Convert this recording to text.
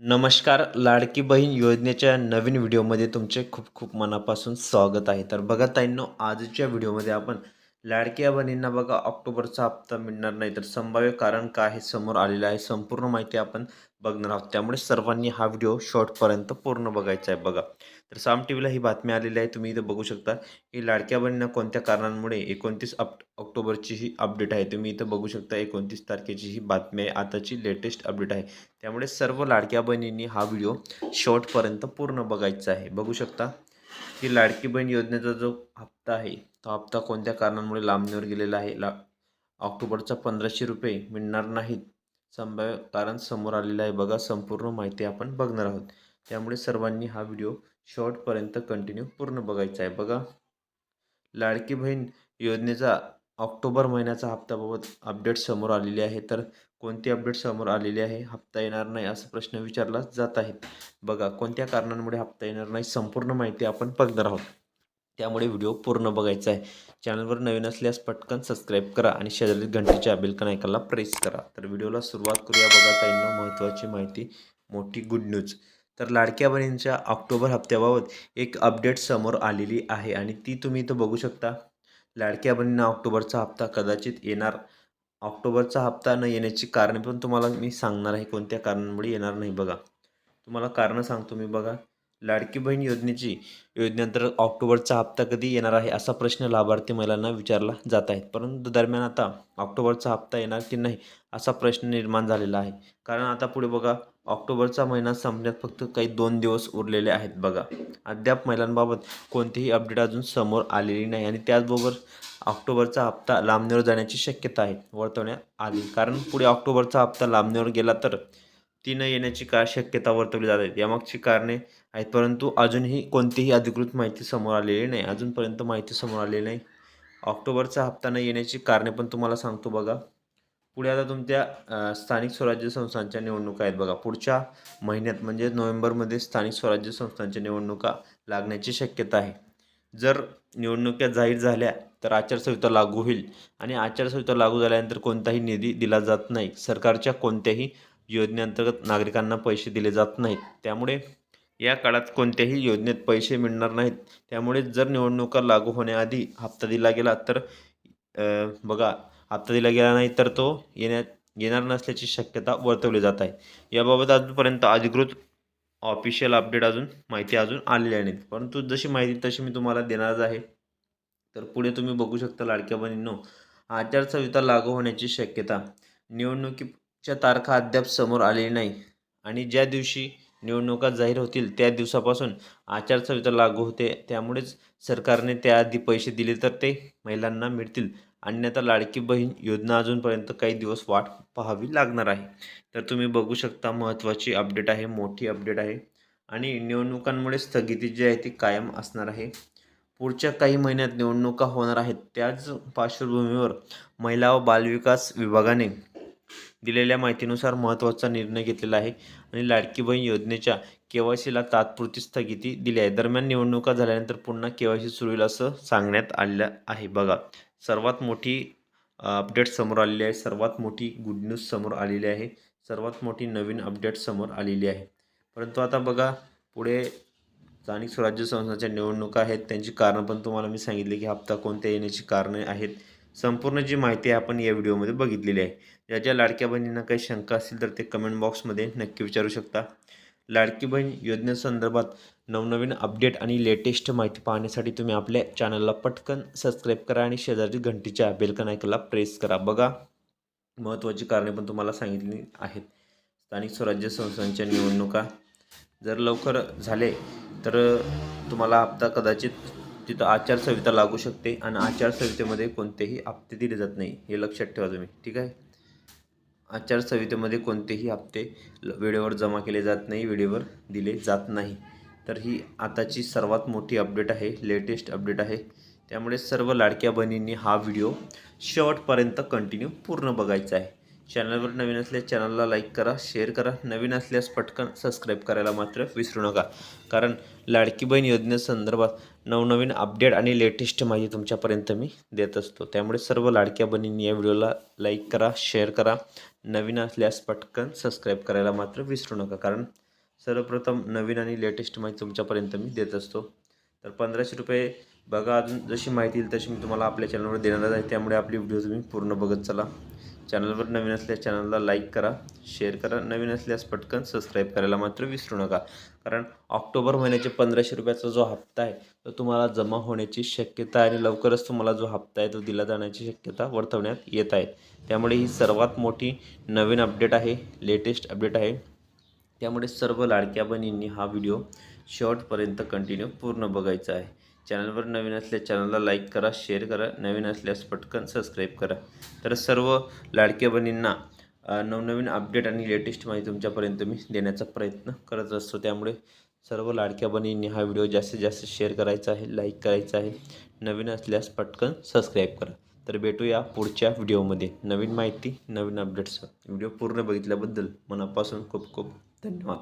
नमस्कार लाडकी बहीण योजनेच्या नवीन व्हिडिओमध्ये तुमचे खूप खूप मनापासून स्वागत आहे. तर बघा ताईंनो आजच्या व्हिडिओमध्ये आपण लाडक्या बहिणींना बघा ऑक्टोबरचा हप्ता मिळणार नाही तर संभाव्य कारण काय हे समोर आलेलं आहे. संपूर्ण माहिती आपण बघणार आहोत. त्यामुळे सर्वांनी हा व्हिडिओ शॉर्टपर्यंत पूर्ण बघायचा आहे बघा. तर साम टी व्हीला ही बातमी आलेली आहे. तुम्ही इथं बघू शकता की लाडक्या बहिणींना कोणत्या कारणांमुळे एकोणतीस अप ऑक्टोबरची ही अपडेट आहे. तुम्ही इथं बघू शकता एकोणतीस तारखेची ही बातमी आहे. आताची लेटेस्ट अपडेट आहे. त्यामुळे सर्व लाडक्या बहिणींनी हा व्हिडिओ शॉर्टपर्यंत पूर्ण बघायचा आहे. बघू शकता. की लाडकी बहीण योजनेचा जो हप्ता आहे तो हप्ता कोणत्या कारणांमुळे लांबणीवर गेलेला आहे? ला ऑक्टोबरचा पंधराशे रुपये मिळणार नाहीत संभाव्य कारण समोर आलेलं आहे. बघा संपूर्ण माहिती आपण बघणार आहोत. त्यामुळे सर्वांनी हा व्हिडिओ शॉर्टपर्यंत कंटिन्यू पूर्ण बघायचा आहे. बघा लाडकी बहीण योजनेचा ऑक्टोबर महिन्याचा हप्त्याबाबत अपडेट समोर आलेली आहे. तर कोणती अपडेट समोर आलेली आहे? हप्ता येणार नाही असा प्रश्न विचारला जात आहे बघा कोणत्या कारणांमुळे हप्ता येणार नाही संपूर्ण माहिती आपण बघणार आहोत. त्यामुळे व्हिडिओ पूर्ण बघायचा आहे. चॅनलवर नवीन असल्यास पटकन सबस्क्राईब करा आणि शेजारी घंटेच्या बेलकन ऐकायला प्रेस करा. तर व्हिडिओला सुरुवात करूया. बघा ताईंना महत्त्वाची माहिती मोठी गुड न्यूज. तर लाडक्या बहिणींच्या ऑक्टोबर हप्त्याबाबत एक अपडेट समोर आलेली आहे आणि ती तुम्ही इथं बघू शकता. लाडक्या बहिणींना ऑक्टोबरचा हप्ता कदाचित येणार ऑक्टोबरचा हप्ता न येण्याची कारणे पण तुम्हाला मी सांगणार आहे. कोणत्या कारणांमुळे येणार नाही बघा. तुम्हाला कारणं सांगतो मी बघा. लाडकी बहीण योजनेची योजनेअंतर्गत ऑक्टोबरचा हप्ता कधी येणार आहे असा प्रश्न लाभार्थी महिलांना विचारला जात आहे परंतु दरम्यान आता ऑक्टोबरचा हप्ता येणार की नाही असा प्रश्न निर्माण झालेला आहे. कारण आता पुढे बघा ऑक्टोबरचा महिना संपण्यात फक्त काही दोन दिवस उरलेले आहेत बघा. अद्याप महिलांबाबत कोणतीही अपडेट अजून समोर आलेली नाही आणि त्याचबरोबर ऑक्टोबरचा हप्ता लांबणीवर जाण्याची शक्यता आहे वर्तवण्यात आली. कारण पुढे ऑक्टोबरचा हप्ता लांबणीवर गेला तर ती न येण्याची का शक्यता वर्तवली जात? आहे यामागची कारणे आहेत परंतु अजूनही कोणतीही अधिकृत माहिती समोर आलेली नाही. अजूनपर्यंत माहिती समोर आलेली नाही. ऑक्टोबरचा हप्ता न येण्याची कारणे पण तुम्हाला सांगतो बघा. पुढे आता तुमच्या स्थानिक स्वराज्य संस्थांच्या निवडणुका आहेत बघा. पुढच्या महिन्यात म्हणजे नोव्हेंबरमध्ये स्थानिक स्वराज्य संस्थांच्या निवडणुका लागण्याची शक्यता आहे. जर निवडणुका जाहीर झाल्या तर आचारसंहिता लागू होईल आणि आचारसंहिता लागू झाल्यानंतर कोणताही निधी दिला जात नाही. सरकारच्या कोणत्याही योजनेअंतर्गत नागरिकांना पैसे दिले जात नाहीत. त्यामुळे या काळात कोणत्याही योजनेत पैसे मिळणार नाहीत. त्यामुळे जर निवडणुका लागू होण्याआधी हप्ता दिला गेला तर बघा हप्ता दिला गेला नाही तर तो येण्यात येणार नसल्याची शक्यता वर्तवली जात आहे. याबाबत अजूनपर्यंत अधिकृत ऑफिशियल अपडेट अजून माहिती अजून आलेली नाही परंतु जशी माहिती तशी मी तुम्हाला देणारच आहे. तर पुढे तुम्ही बघू शकता लाडक्या बहिणींनो आचारसंहिता लागू होण्याची शक्यता. निवडणुकीच्या तारखा अद्याप समोर आलेली नाही. आणि ज्या दिवशी निवडणुका जाहीर होतील त्या दिवसापासून आचारसंहिता लागू होते. त्यामुळेच सरकारने त्याआधी पैसे दिले तर ते महिलांना मिळतील. अन्यथा लाडकी बहीण योजना अजूनपर्यंत काही दिवस वाट पाहावी लागणार आहे. तर तुम्ही बघू शकता महत्त्वाची अपडेट आहे मोठी अपडेट आहे. आणि निवडणुकांमुळे स्थगिती जी आहे ती कायम असणार आहे. पुढच्या काही महिन्यात निवडणुका होणार आहेत. त्याच पार्श्वभूमीवर महिला व बालविकास विभागाने दिलेल्या माहितीनुसार महत्त्वाचा निर्णय घेतलेला आहे आणि लाडकी बहीण योजनेच्या के वाय सीला तात्पुरती स्थगिती दिली आहे. दरम्यान निवडणुका झाल्यानंतर पुन्हा के वाय सी सुरू होईल असं सांगण्यात आलेलं आहे. बघा सर्वात मोठी अपडेट समोर आलेली आहे. सर्वात मोठी गुड न्यूज समोर आलेली आहे. सर्वात मोठी नवीन अपडेट समोर आलेली आहे. परंतु आता बघा पुढे स्थानिक स्वराज्य संस्थांच्या निवडणुका आहेत. त्यांची कारणं पण तुम्हाला मी सांगितले की हप्ता कोणत्या येण्याची कारणे आहेत. संपूर्ण जी माहिती आहे आपण या व्हिडिओमध्ये बघितलेली आहे. ज्या ज्या लाडक्या बहिणींना काही शंका असतील तर ते कमेंट बॉक्समध्ये नक्की विचारू शकता. लाडकी बहीण योजनेसंदर्भात नवनवीन अपडेट आणि लेटेस्ट माहिती पाहण्यासाठी तुम्ही आपल्या चॅनलला पटकन सबस्क्राईब करा आणि शेजारी घंटीच्या बेलकन ऐकायला प्रेस करा. बघा महत्त्वाची कारणे पण तुम्हाला सांगितली आहेत. स्थानिक स्वराज्य संस्थांच्या निवडणुका. जर लवकर झाले तर तुम्हाला हप्ता कदाचित तिथं आचारसंहिता लागू शकते आणि आचारसंहितेमध्ये कोणतेही हप्ते दिले जात नाही हे लक्षात ठेवा तुम्ही ठीक आहे? आचारसंहितेमध्ये कोणतेही हप्ते ल- वेळेवर जमा केले जात नाही वेळेवर दिले जात नाही. तर ही आताची सर्वात मोठी अपडेट आहे लेटेस्ट अपडेट आहे. त्यामुळे सर्व लाडक्या बहिणींनी हा व्हिडिओ शेवटपर्यंत कंटिन्यू पूर्ण बघायचा आहे. चॅनलवर नवीन असल्यास चॅनलला लाईक करा शेअर करा. नवीन असल्यास पटकन सबस्क्राईब करायला मात्र विसरू नका. कारण लाडकी बहीण योजनेसंदर्भात नवनवीन अपडेट आणि लेटेस्ट माहिती तुमच्यापर्यंत मी देत असतो. त्यामुळे सर्व लाडक्या बहिणींनी या व्हिडिओला लाईक करा शेअर करा. नवीन असल्यास पटकन सबस्क्राईब करायला मात्र विसरू नका. कारण सर्वप्रथम नवीन आणि लेटेस्ट माहिती तुमच्यापर्यंत मी देत असतो. तर पंधराशे रुपये बघा. अजून जशी माहिती येईल तशी मी तुम्हाला आपल्या चॅनलवर देणार आहे. त्यामुळे आपली व्हिडिओ तुम्ही पूर्ण बघत चला. चॅनलवर नवीन असल्यास चॅनलला लाईक करा शेअर करा नवीन असल्यास पटकन सबस्क्राईब करायला मात्र विसरू नका. कारण ऑक्टोबर महिन्याचे पंधराशे रुपयाचा जो हप्ता आहे तो तुम्हाला जमा होण्याची शक्यता आणि लवकरच तुम्हाला जो हप्ता आहे तो दिला जाण्याची शक्यता वर्तवण्यात येत आहे. त्यामुळे ही सर्वात मोठी नवीन अपडेट आहे लेटेस्ट अपडेट आहे. त्यामुळे सर्व लाडक्या बहिणींनी हा व्हिडिओ शॉर्टपर्यंत कंटिन्यू पूर्ण बघायचा आहे. चॅनलवर नवीन असल्यास चॅनलला लाईक करा शेअर करा नवीन असल्यास पटकन सबस्क्राईब करा. तर सर्व लाडक्या बहिणींना नवनवीन अपडेट आणि लेटेस्ट माहिती तुमच्यापर्यंत मी देण्याचा प्रयत्न करत असतो. त्यामुळे सर्व लाडक्या बहिणींनी हा व्हिडिओ जास्तीत जास्त शेअर करायचा आहे लाईक करायचा आहे नवीन असल्यास पटकन सबस्क्राईब करा. तर भेटूया पुढच्या व्हिडिओमध्ये. नवीन माहिती नवीन अपडेट्स. व्हिडिओ पूर्ण बघितल्याबद्दल मनापासून खूप खूप धन्यवाद.